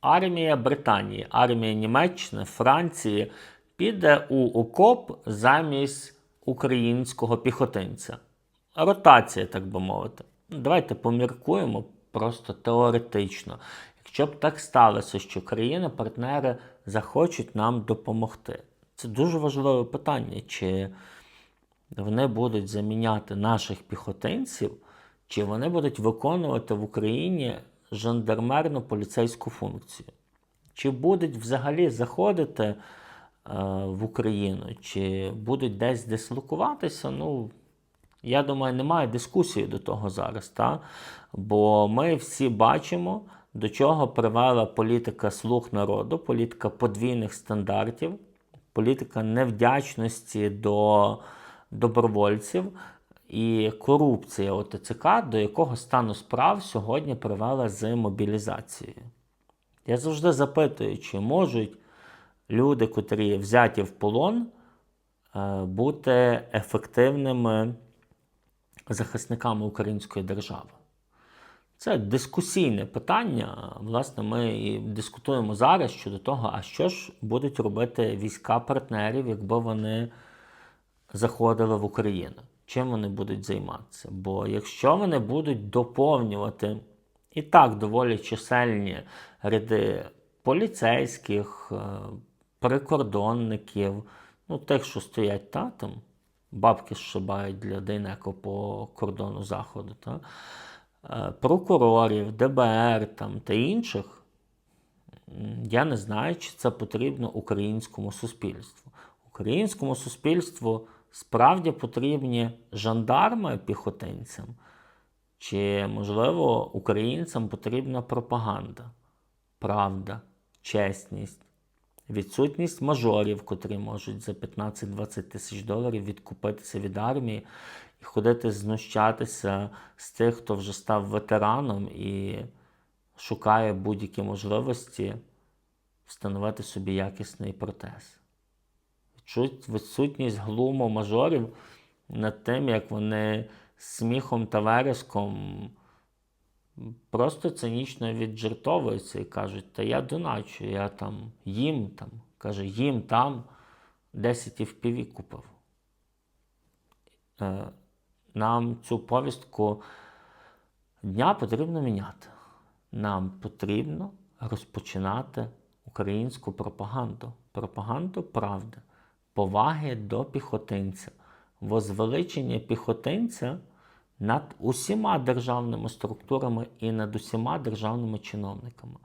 армія Британії, армія Німеччини, Франції піде у окоп замість українського піхотинця. Ротація, так би мовити. Давайте поміркуємо просто теоретично. Якщо б так сталося, що країни-партнери захочуть нам допомогти, це дуже важливе питання, чи вони будуть заміняти наших піхотинців, чи вони будуть виконувати в Україні жандармерну поліцейську функцію. Чи будуть взагалі заходити е, в Україну, чи будуть десь дислокуватися, ну, я думаю, немає дискусії до того зараз. Та? Бо ми всі бачимо, до чого привела політика слуг народу, політика подвійних стандартів, політика невдячності до добровольців і корупція ОТЦК, до якого стану справ сьогодні привела з мобілізацією. Я завжди запитую, чи можуть люди, котрі взяті в полон, е, бути ефективними захисниками української держави. Це дискусійне питання. Власне, ми і дискутуємо зараз щодо того, а що ж будуть робити війська партнерів, якби вони заходили в Україну. Чим вони будуть займатися? Бо якщо вони будуть доповнювати і так доволі чисельні ряди поліцейських, е, прикордонників, ну тих, що стоять та, там, бабки зшибають для Дейнеко по кордону Заходу, та, е, прокурорів, ДБР там, та інших, я не знаю, чи це потрібно українському суспільству. Українському суспільству справді потрібні жандарми піхотинцям, чи, можливо, українцям потрібна пропаганда, правда, чесність, відсутність мажорів, котрі можуть за 15-20 тисяч доларів відкупитися від армії і ходити знущатися з тих, хто вже став ветераном і шукає будь-які можливості встановити собі якісний протез. Відсутність глуму мажорів над тим, як вони сміхом та вереском просто цинічно віджартовуються і кажуть, та я доначу, я там їм там, каже, їм там 10 FPV купив. Е, Нам цю повістку дня потрібно міняти. Нам потрібно розпочинати українську пропаганду. Пропаганду правди, поваги до піхотинця, возвеличення піхотинця над усіма державними структурами і над усіма державними чиновниками.